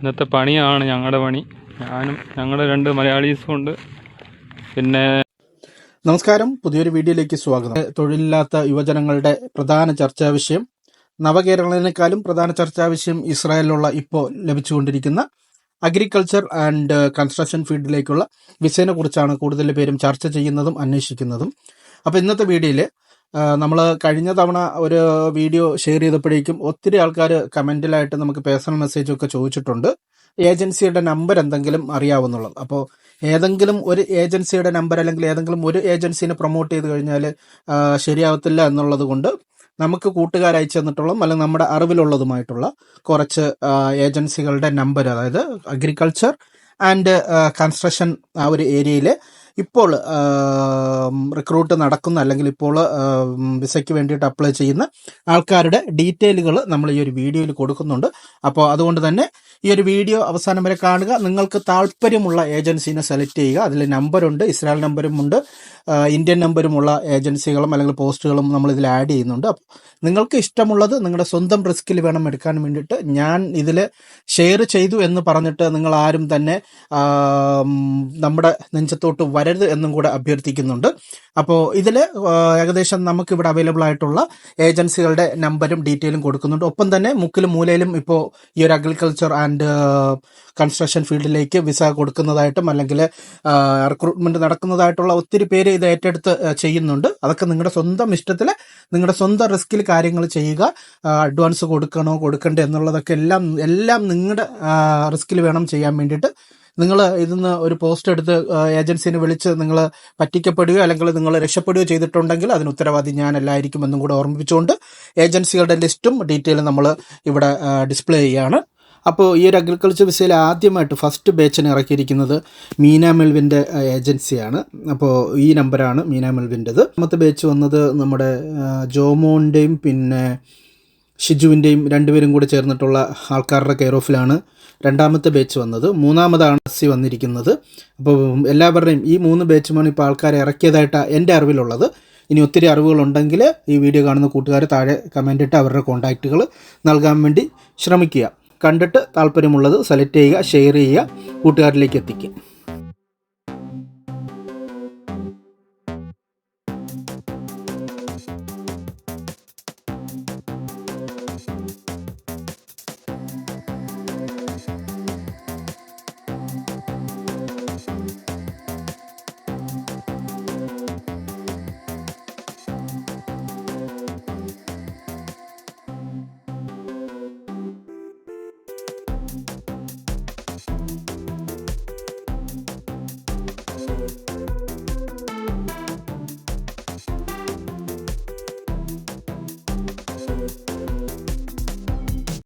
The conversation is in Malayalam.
ഇന്നത്തെ പണിയാണ് ഞങ്ങളുടെ പണി. ഞാനും ഞങ്ങളുടെ രണ്ട് മലയാളീസും ഉണ്ട്. പിന്നെ നമസ്കാരം. പുതിയൊരു വീഡിയോയിലേക്ക് സ്വാഗതം. തൊഴിലില്ലാത്ത യുവജനങ്ങളുടെ പ്രധാന ചർച്ചാ വിഷയം. നവകേരളത്തിനേക്കാളും പ്രധാന ചർച്ചാ വിഷയം ഇസ്രായേലിലുള്ള ഇപ്പോൾ ലഭിച്ചുകൊണ്ടിരിക്കുന്ന അഗ്രികൾച്ചർ ആൻഡ് കൺസ്ട്രക്ഷൻ ഫീൽഡിലേക്കുള്ള വിസയെ കുറിച്ചാണ് കൂടുതൽ പേരും ചർച്ച ചെയ്യുന്നതും അന്വേഷിക്കുന്നതും. അപ്പോൾ ഇന്നത്തെ വീഡിയോയിൽ നമ്മൾ കഴിഞ്ഞ തവണ ഒരു വീഡിയോ ഷെയർ ചെയ്തപ്പോഴേക്കും ഒത്തിരി ആൾക്കാർ കമന്റിലായിട്ട് നമുക്ക് പേഴ്സണൽ മെസ്സേജ് ഒക്കെ ചോദിച്ചിട്ടുണ്ട്. ഏജൻസിയുടെ നമ്പർ എന്തെങ്കിലും അറിയാവുന്നുള്ളത്. അപ്പോൾ ഏതെങ്കിലും ഒരു ഏജൻസിയുടെ നമ്പർ അല്ലെങ്കിൽ ഏതെങ്കിലും ഒരു ഏജൻസിനെ പ്രൊമോട്ട് ചെയ്ത് കഴിഞ്ഞാൽ ശരിയാവത്തില്ല എന്നുള്ളത് കൊണ്ട് നമുക്ക് കൂട്ടുകാർ അയച്ചു തന്നിട്ടുള്ളതും അല്ലെങ്കിൽ നമ്മുടെ അറിവിലുള്ളതുമായിട്ടുള്ള കുറച്ച് ഏജൻസികളുടെ നമ്പർ അതായത് അഗ്രികൾച്ചർ ആൻഡ് കൺസ്ട്രക്ഷൻ ആ ഒരു ഏരിയയിൽ ഇപ്പോൾ റിക്രൂട്ട് നടക്കുന്ന അല്ലെങ്കിൽ ഇപ്പോൾ വിസയ്ക്ക് വേണ്ടിയിട്ട് അപ്ലൈ ചെയ്യുന്ന ആൾക്കാരുടെ ഡീറ്റെയിലുകൾ നമ്മൾ ഈ ഒരു വീഡിയോയിൽ കൊടുക്കുന്നുണ്ട്. അപ്പോൾ അതുകൊണ്ട് തന്നെ ഈ ഒരു വീഡിയോ അവസാനം വരെ കാണുക. നിങ്ങൾക്ക് താല്പര്യമുള്ള ഏജൻസിനെ സെലക്ട് ചെയ്യുക. അതിൽ നമ്പറുണ്ട് ഇസ്രായേൽ നമ്പറും ഉണ്ട്. ഇന്ത്യൻ നമ്പരുമുള്ള ഏജൻസികളും അല്ലെങ്കിൽ പോസ്റ്റുകളും നമ്മൾ ഇതിൽ ആഡ് ചെയ്യുന്നുണ്ട്. അപ്പോൾ നിങ്ങൾക്ക് ഇഷ്ടമുള്ളത് നിങ്ങളുടെ സ്വന്തം റിസ്കിൽ വേണം എടുക്കാൻ വേണ്ടിയിട്ട് ഞാൻ ഇതിൽ ഷെയർ ചെയ്തു എന്ന് പറഞ്ഞിട്ട് നിങ്ങൾ ആരും തന്നെ നമ്മുടെ നെഞ്ചത്തോട്ട് വരരുത് എന്നും കൂടെ അഭ്യർത്ഥിക്കുന്നുണ്ട്. അപ്പോൾ ഇതിൽ ഏകദേശം നമുക്ക് ഇവിടെ അവൈലബിൾ ആയിട്ടുള്ള ഏജൻസികളുടെ നമ്പരും ഡീറ്റെയിലും കൊടുക്കുന്നുണ്ട്. ഒപ്പം തന്നെ മുക്കിലും മൂലയിലും ഇപ്പോൾ ഈ ഒരു അഗ്രികൾച്ചർ ആൻഡ് കൺസ്ട്രക്ഷൻ ഫീൽഡിലേക്ക് വിസ കൊടുക്കുന്നതായിട്ടും അല്ലെങ്കിൽ റിക്രൂട്ട്മെന്റ് നടക്കുന്നതായിട്ടുള്ള ഒത്തിരി പേര് ഇത് ഏറ്റെടുത്ത് ചെയ്യുന്നുണ്ട്. അതൊക്കെ നിങ്ങളുടെ സ്വന്തം ഇഷ്ടത്തിൽ നിങ്ങളുടെ സ്വന്തം റിസ്കിൽ കാര്യങ്ങൾ ചെയ്യുക അഡ്വാൻസ് കൊടുക്കണോ കൊടുക്കണ്ടേ എന്നുള്ളതൊക്കെ എല്ലാം എല്ലാം നിങ്ങളുടെ റിസ്കിൽ വേണം ചെയ്യാൻ വേണ്ടിയിട്ട് നിങ്ങൾ ഇതിന്ന് ഒരു പോസ്റ്റ് എടുത്ത് ഏജൻസിനെ വിളിച്ച് നിങ്ങൾ പറ്റിക്കപ്പെടുകയോ അല്ലെങ്കിൽ നിങ്ങൾ രക്ഷപ്പെടുകയോ ചെയ്തിട്ടുണ്ടെങ്കിൽ അതിന് ഉത്തരവാദി ഞാനല്ലായിരിക്കും എന്നും കൂടെ ഓർമ്മിപ്പിച്ചുകൊണ്ട് ഏജൻസികളുടെ ലിസ്റ്റും ഡീറ്റെയിലും നമ്മൾ ഇവിടെ ഡിസ്പ്ലേ ചെയ്യുകയാണ് അപ്പോൾ ഈ ഒരു അഗ്രികൾച്ചർ വിസയിൽ ആദ്യമായിട്ട് ഫസ്റ്റ് ബാച്ചിന് ഇറക്കിയിരിക്കുന്നത് മീന മെൽവിന്റെ ഏജൻസിയാണ്. അപ്പോൾ ഈ നമ്പറാണ് മീന മെൽവിന്റെത്. രണ്ടാമത്തെ ബാച്ച് വന്നത് നമ്മുടെ ജോമോന്റെയും പിന്നെ ഷിജുവിന്റെയും രണ്ടുപേരും കൂടെ ചേർന്നിട്ടുള്ള ആൾക്കാരുടെ കെയർ ഓഫിലാണ് രണ്ടാമത്തെ ബാച്ച് വന്നത്. മൂന്നാമതാണ് സി വന്നിരിക്കുന്നത്. അപ്പോൾ എല്ലാവരുടെയും ഈ മൂന്ന് ബാച്ചുമാണ് ഇപ്പോൾ ആൾക്കാരെ ഇറക്കിയതായിട്ട് എന്റെ അറിവിലുള്ളത്. ഇനി ഒത്തിരി അറിവുകളുണ്ടെങ്കിൽ ഈ വീഡിയോ കാണുന്ന കൂട്ടുകാർ താഴെ കമന്റ് ഇട്ട് അവരുടെ കോൺടാക്റ്റുകൾ നൽകാൻ വേണ്ടി ശ്രമിക്കുക. കണ്ടിട്ട് താല്പര്യമുള്ളത് സെലക്ട് ചെയ്യുക ഷെയർ ചെയ്യുക കൂട്ടുകാരിലേക്ക് എത്തിക്കുക.